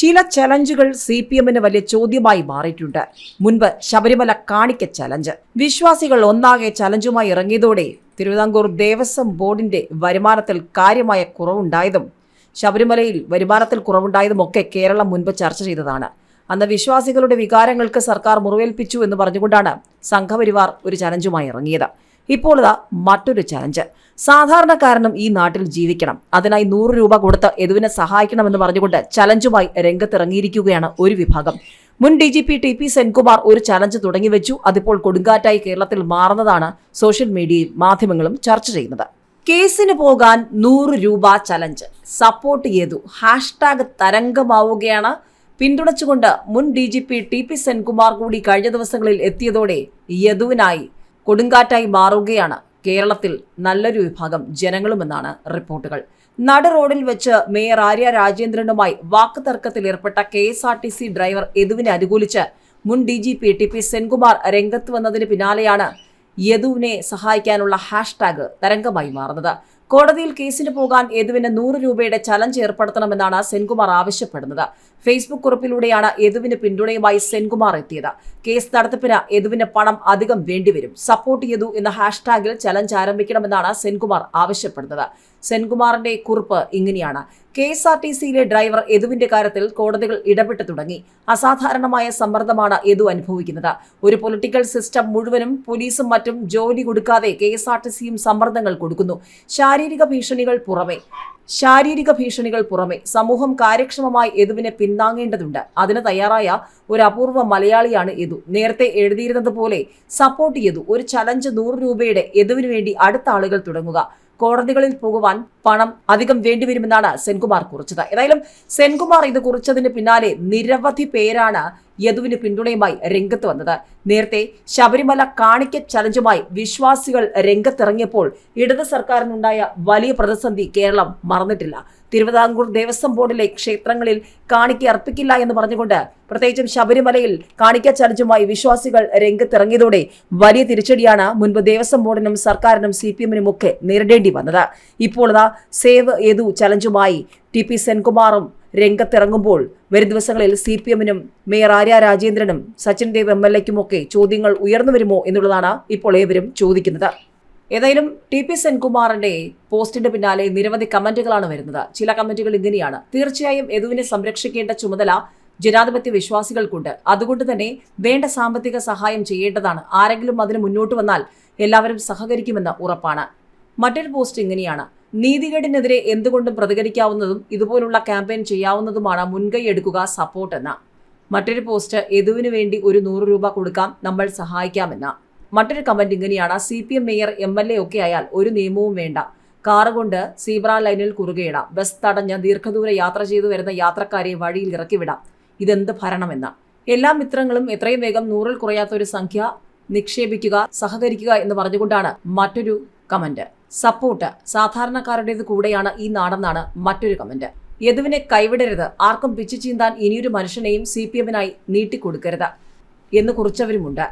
ചില ചലഞ്ചുകൾ C P എമ്മിന് വലിയ ചോദ്യമായി മാറിയിട്ടുണ്ട്. മുൻപ് ശബരിമല കാണിക്ക ചലഞ്ച്. വിശ്വാസികൾ ഒന്നാകെ ചലഞ്ചുമായി ഇറങ്ങിയതോടെ തിരുവിതാംകൂർ ദേവസ്വം ബോർഡിന്റെ വരുമാനത്തിൽ കാര്യമായ കുറവുണ്ടായതും ശബരിമലയിൽ വരുമാനത്തിൽ കുറവുണ്ടായതുമൊക്കെ കേരളം മുൻപ് ചർച്ച ചെയ്തതാണ്. അന്ന് വിശ്വാസികളുടെ വികാരങ്ങൾക്ക് സർക്കാർ മുറിവേൽപ്പിച്ചു എന്ന് പറഞ്ഞുകൊണ്ടാണ് സംഘപരിവാർ ഒരു ചലഞ്ചുമായി ഇറങ്ങിയത്. ഇപ്പോൾ ഇതാ മറ്റൊരു ചലഞ്ച് സാധാരണക്കാരനും ഈ നാട്ടിൽ ജീവിക്കണം. അതിനായി നൂറ് രൂപ കൊടുത്ത് എതുവിനെ സഹായിക്കണമെന്ന് പറഞ്ഞുകൊണ്ട് ചലഞ്ചുമായി രംഗത്തിറങ്ങിയിരിക്കുകയാണ് ഒരു വിഭാഗം. മുൻ D G P T P Senkumar ഒരു ചലഞ്ച് തുടങ്ങിവെച്ചു അതിപ്പോൾ കൊടുങ്കാറ്റായി കേരളത്തിൽ മാറുന്നതാണ് സോഷ്യൽ മീഡിയയും മാധ്യമങ്ങളും ചർച്ച ചെയ്യുന്നത്. കേസിന് പോകാൻ നൂറ് രൂപ ചലഞ്ച് സപ്പോർട്ട് ചെയ്തു. ഹാഷ്ടാഗ് തരംഗമാവുകയാണ്. പിന്തുണച്ചുകൊണ്ട് മുൻ D G P T P Senkumar കൂടി കഴിഞ്ഞ ദിവസങ്ങളിൽ എത്തിയതോടെ യദുവിനായി കൊടുങ്കാറ്റായി മാറുകയാണ് കേരളത്തിൽ നല്ലൊരു വിഭാഗം ജനങ്ങളുമെന്നാണ് റിപ്പോർട്ടുകൾ. നട റോഡിൽ വെച്ച് മേയർ ആര്യ രാജേന്ദ്രനുമായി വാക്കുതർക്കത്തിൽ ഏർപ്പെട്ട K S R T C driver യദുവിനെ അനുകൂലിച്ച് മുൻ D G P T P Senkumar രംഗത്ത് വന്നതിന് പിന്നാലെയാണ് യദുവിനെ സഹായിക്കാനുള്ള ഹാഷ്ടാഗ് തരംഗമായി മാറുന്നത്. കോടതിയിൽ കേസിന് പോകാൻ യദുവിന് നൂറ് രൂപയുടെ ചലഞ്ച് ഏർപ്പെടുത്തണമെന്നാണ് സെൻകുമാർ ആവശ്യപ്പെടുന്നത്. ഫേസ്ബുക്ക് കുറിപ്പിലൂടെയാണ് യദുവിന് പിന്തുണയുമായി സെൻകുമാർ എത്തിയത്. കേസ് നടത്തിപ്പിന് യദുവിന് പണം അധികം വേണ്ടിവരും. സപ്പോർട്ട് യദു എന്ന ഹാഷ്ടാഗിൽ ചലഞ്ച് ആരംഭിക്കണമെന്നാണ് സെൻകുമാർ ആവശ്യപ്പെടുന്നത്. സെൻകുമാറിന്റെ കുറിപ്പ് ഇങ്ങനെയാണ്. കെ എസ് ആർ ടി സിയിലെ ഡ്രൈവർ യദുവിന്റെ കാര്യത്തിൽ കോടതികൾ ഇടപെട്ട് തുടങ്ങി. അസാധാരണമായ സമ്മർദ്ദമാണ് യദു അനുഭവിക്കുന്നത്. ഒരു പൊളിറ്റിക്കൽ സിസ്റ്റം മുഴുവനും പോലീസും മറ്റും ജോലി കൊടുക്കാതെ കെ എസ് ആർ ടി സിയും സമ്മർദ്ദങ്ങൾ കൊടുക്കുന്നു. ശാരീരിക ഭീഷണികൾ പുറമെ ശാരീരിക ഭീഷണികൾ പുറമെ സമൂഹം കാര്യക്ഷമമായി എതുവിനെ പിന്താങ്ങേണ്ടതുണ്ട്. അതിന് തയ്യാറായ ഒരു അപൂർവ മലയാളിയാണ് എതു നേരത്തെ എഴുതിയിരുന്നത് പോലെ സപ്പോർട്ട് ചെയ്തു ഒരു ചലഞ്ച് നൂറ് രൂപയുടെ എതുവിന് വേണ്ടി അടുത്ത ആളുകൾ തുടങ്ങുക. കോടതികളിൽ പോകുവാൻ പണം അധികം വേണ്ടിവരുമെന്നാണ് സെൻകുമാർ കുറിച്ചത്. ഏതായാലും സെൻകുമാർ ഇത് കുറിച്ചതിന് പിന്നാലെ നിരവധി പേരാണ് യദുവിന് പിന്തുണയുമായി രംഗത്ത് വന്നത്. നേരത്തെ ശബരിമല കാണിക്ക ചലഞ്ചുമായി വിശ്വാസികൾ രംഗത്തിറങ്ങിയപ്പോൾ ഇടത് സർക്കാരിനുണ്ടായ വലിയ പ്രതിസന്ധി കേരളം മറന്നിട്ടില്ല. തിരുവിതാംകൂർ ദേവസ്വം ബോർഡിലെ ക്ഷേത്രങ്ങളിൽ കാണിക്ക അർപ്പിക്കില്ല എന്ന് പറഞ്ഞുകൊണ്ട് പ്രത്യേകിച്ചും ശബരിമലയിൽ കാണിക്ക ചലഞ്ചുമായി വിശ്വാസികൾ രംഗത്തിറങ്ങിയതോടെ വലിയ തിരിച്ചടിയാണ് മുൻപ് ദേവസ്വം ബോർഡിനും സർക്കാരിനും സി പി എമ്മിനും ഒക്കെ നേരിടേണ്ടി വന്നത്. ഇപ്പോൾ സേവ് യദു ചലഞ്ചുമായി ടി പി സെൻകുമാറും രംഗത്തിറങ്ങുമ്പോൾ വരും ദിവസങ്ങളിൽ സി പി എമ്മിനും മേയർ ആര്യ രാജേന്ദ്രനും സച്ചിൻ ദേവ് എം എൽ എക്കുമൊക്കെ ചോദ്യങ്ങൾ ഉയർന്നു വരുമോ എന്നുള്ളതാണ് ഇപ്പോൾ ഏവരും ചോദിക്കുന്നത്. ഏതായാലും ടി പി സെൻകുമാറിന്റെ പോസ്റ്റിന്റെ പിന്നാലെ നിരവധി കമന്റുകളാണ് വരുന്നത്. ചില കമന്റുകൾ ഇങ്ങനെയാണ്. തീർച്ചയായും യദുവിനെ സംരക്ഷിക്കേണ്ട ചുമതല ജനാധിപത്യ വിശ്വാസികൾക്കുണ്ട്. അതുകൊണ്ട് തന്നെ വേണ്ട സാമ്പത്തിക സഹായം ചെയ്യേണ്ടതാണ്. ആരെങ്കിലും അതിന് മുന്നോട്ട് വന്നാൽ എല്ലാവരും സഹകരിക്കുമെന്ന് ഉറപ്പാണ്. മറ്റൊരു പോസ്റ്റ് ഇങ്ങനെയാണ്. നീതികേടിനെതിരെ എന്തുകൊണ്ടും പ്രതികരിക്കാവുന്നതും ഇതുപോലുള്ള ക്യാമ്പയിൻ ചെയ്യാവുന്നതുമാണ് മുൻകൈ എടുക്കുക സപ്പോർട്ട് എന്ന. മറ്റൊരു പോസ്റ്റ് യദുവിന് വേണ്ടി ഒരു നൂറ് രൂപ കൊടുക്കാം നമ്മൾ സഹായിക്കാമെന്ന. മറ്റൊരു കമന്റ് ഇങ്ങനെയാണ് C P M mayor M L A ഒക്കെ ആയാൽ ഒരു നിയമവും വേണ്ട. കാറുകൊണ്ട് സീബ്ര ലൈനിൽ കുറുകയിടാം. ബസ് തടഞ്ഞ് ദീർഘദൂര യാത്ര ചെയ്തു വരുന്ന യാത്രക്കാരെ വഴിയിൽ ഇറക്കിവിടാം. ഇതെന്ത് ഭരണമെന്ന്. എല്ലാ മിത്രങ്ങളും എത്രയും വേഗം നൂറിൽ കുറയാത്ത ഒരു സംഖ്യ നിക്ഷേപിക്കുക സഹകരിക്കുക എന്ന് പറഞ്ഞുകൊണ്ടാണ് മറ്റൊരു കമന്റ് സപ്പോർട്ട് സാധാരണക്കാരുടേത് കൂടെയാണ് ഈ നാടെന്നാണ് മറ്റൊരു കമന്റ് യദുവിനെ കൈവിടരുത്. ആർക്കും പിച്ചു ചീന്താൻ ഇനിയൊരു മനുഷ്യനെയും സി പി എമ്മിനായി നീട്ടിക്കൊടുക്കരുത്. എന്ന് കുറിച്ചവരുമുണ്ട്.